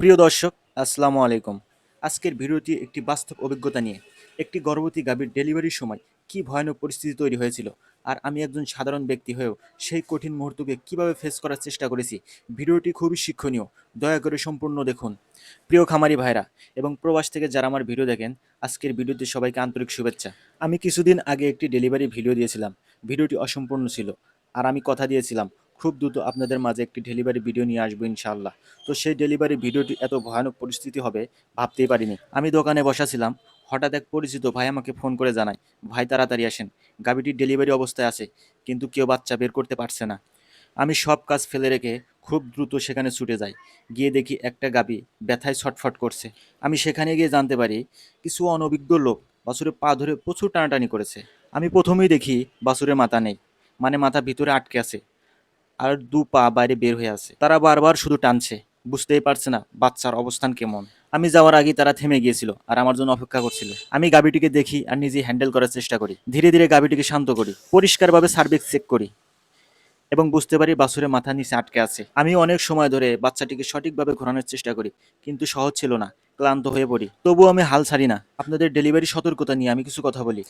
প্রিয় দর্শক, আসসালামু আলাইকুম। আজকের ভিডিওটি একটি বাস্তব অভিজ্ঞতা নিয়ে। একটি গর্ভবতী গাভীর ডেলিভারির সময় কি ভয়ানক পরিস্থিতি তৈরি হয়েছিল আর আমি একজন সাধারণ ব্যক্তি হয়েও সেই কঠিন মুহূর্তকে কীভাবে ফেস করার চেষ্টা করেছি, ভিডিওটি খুবই শিক্ষণীয়। দয়া করে সম্পূর্ণ দেখুন। প্রিয় খামারি ভাইরা এবং প্রবাস থেকে যারা আমার ভিডিও দেখেন, আজকের ভিডিওতে সবাইকে আন্তরিক শুভেচ্ছা। আমি কিছুদিন আগে একটি ডেলিভারি ভিডিও দিয়েছিলাম। ভিডিওটি অসম্পূর্ণ ছিল। আর আমি কথা দিয়েছিলাম খুব দ্রুত আপনাদের মাঝে একটি ডেলিভারি ভিডিও নিয়ে আসব ইনশাআল্লাহ। তো সেই ডেলিভারি ভিডিওটি এত ভয়ানক পরিস্থিতি হবে, ভাবতেই পারিনি। আমি দোকানে বসা ছিলাম, হঠাৎ এক পরিচিত ভাই আমাকে ফোন করে জানায়, ভাই, তাড়াতাড়ি আসেন গাভীটির ডেলিভারি অবস্থায় আছে, কিন্তু কেউ বাচ্চা বের করতে পারছে না। আমি সব কাজ ফেলে রেখে খুব দ্রুত সেখানে ছুটে যাই, গিয়ে দেখি একটা গাবি ব্যথায় ছটফট করছে। আমি সেখানে গিয়ে জানতে পারি, কিছু অনভিজ্ঞ লোক বাছুরের পা ধরে প্রচুর টানাটানি করেছে। আমি প্রথমেই দেখি বাছুরের মাথা নেই মানে মাথা ভিতরে আটকে আছে। আর দু পা বাইরে বের হয়ে আছে। তারা বারবার শুধু টানছে, বুঝতেই পারছে না বাচ্চার অবস্থান কেমন। আমি যাওয়ার আগে তারা থেমে গিয়েছিল আর আমার জন্য অপেক্ষা করছিল। আমি গাবিটিকে দেখি আর নিজে হ্যান্ডেল করার চেষ্টা করি। ধীরে ধীরে গাবিটিকে শান্ত করি, পরিষ্কারভাবে সার্ভিস চেক করি এবং বুঝতে পারি বাছুরের মাথা নিচে আটকে আছে। আমি অনেক সময় ধরে বাচ্চাটিকে সঠিকভাবে ঘোরানোর চেষ্টা করি, কিন্তু সহজ ছিল না, ক্লান্ত হয়ে পড়ি। তবুও আমি হাল ছাড়ি না। আপনাদের ডেলিভারি সতর্কতা নিয়ে আমি কিছু কথা বলি।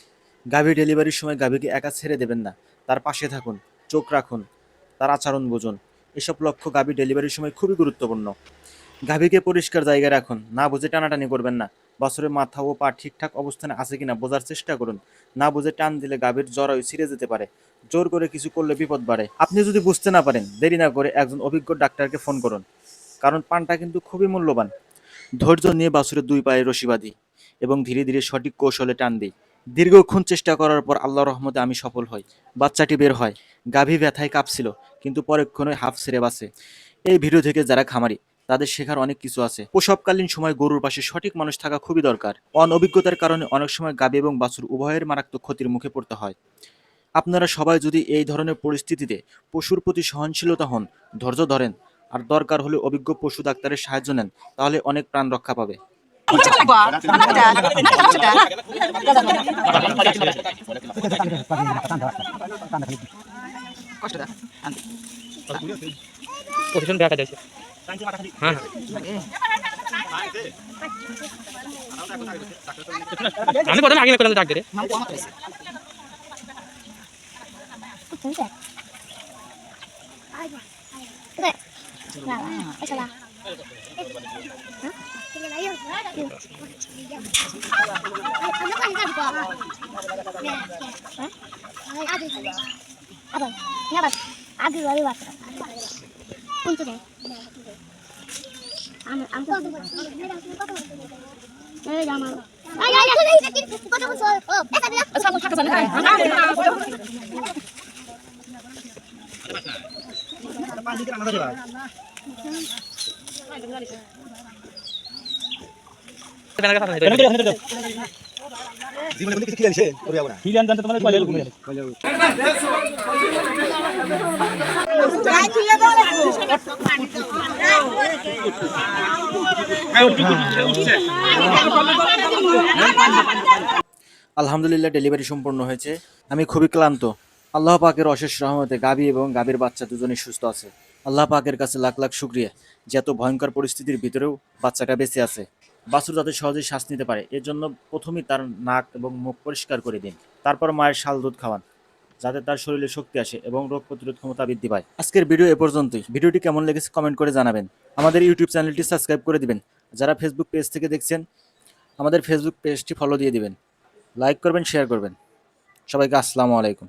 গাভী ডেলিভারির সময় গাভীকে একা ছেড়ে দেবেন না। তার পাশে থাকুন, চোখ রাখুন। তার আচরণ বুঝুন। এসব লক্ষ্য গাভী ডেলিভারির সময় খুবই গুরুত্বপূর্ণ। গাভীকে পরিষ্কার জায়গায় রাখুন। না বুঝে টানাটানি করবেন না। বছরের মাথা ও পা ঠিকঠাক অবস্থানে আছে কিনা বোঝার চেষ্টা করুন। না বুঝে টান দিলে গাভীর জরায়ু ছিঁড়ে যেতে পারে। জোর করে কিছু করলে বিপদ বাড়ে। আপনি যদি বুঝতে না পারেন, দেরি না করে একজন অভিজ্ঞ ডাক্তারকে ফোন করুন। কারণ পানটা কিন্তু খুবই মূল্যবান। ধৈর্য নিয়ে বাছুরের দুই পায়ে রশি বাঁধি এবং ধীরে ধীরে সঠিক কৌশলে টান দিই। দীর্ঘক্ষণ চেষ্টা করার পর আল্লাহ রহমতে আমি সফল হই। বাচ্চাটি বের হয়। গাভী ব্যথায় কাঁপছিল, কিন্তু পরক্ষণে হাফ ছেড়ে বাসে এই ভিডিও থেকে যারা খামারি, তাদের শেখার অনেক কিছু আছে। প্রসবকালীন সময় গরুর পাশে সঠিক মানুষ থাকা খুবই দরকার। অনভিজ্ঞতার কারণে অনেক সময় গাভী এবং বাছুর উভয়ের মারাত্মক ক্ষতির মুখে পড়তে হয়। আপনারা সবাই যদি এই ধরনের পরিস্থিতিতে পশুর প্রতি সহনশীলতা হন, ধৈর্য ধরেন, আর দরকার হলে অভিজ্ঞ পশু ডাক্তারের সাহায্য নেন, তাহলে অনেক প্রাণ রক্ষা পাবে। পজিশন দেখা যাচ্ছে হ্যাঁ হ্যাঁ আমি প্রথমে আগে করে ডাক দে রে আগে বাড়ি বাচ্চা কোনটা যায় পাঁচ দিকে রান্না করে আলহামদুলিল্লাহ ডেলিভারি সম্পন্ন হয়েছে। আমি খুবই ক্লান্ত। আল্লাহ পাকের অশেষ রহমতে গাভী এবং গাভীর বাচ্চা দুজনেই সুস্থ আছে। আল্লাহ পাকের কাছে লাখ লাখ শুক্রিয়া যে এত ভয়ঙ্কর পরিস্থিতির ভিতরেও বাচ্চাটা বেঁচে আছে। বাছুর যাতে সহজেই শ্বাস নিতে পারে। এর জন্য প্রথমেই তার নাক এবং মুখ পরিষ্কার করে দিন। তারপর মায়ের শাল দুধ খাওয়ান, যাতে তার শরীরে শক্তি আসে এবং রোগ প্রতিরোধ ক্ষমতা বৃদ্ধি পায়। আজকের ভিডিও এ পর্যন্তই। ভিডিওটি কেমন লেগেছে কমেন্ট করে জানাবেন। আমাদের ইউটিউব চ্যানেলটি সাবস্ক্রাইব করে দিবেন। যারা ফেসবুক পেজ থেকে দেখছেন, আমাদের ফেসবুক পেজটি ফলো দিয়ে দিবেন। লাইক করবেন, শেয়ার করবেন। সবাইকে আসসালামু আলাইকুম।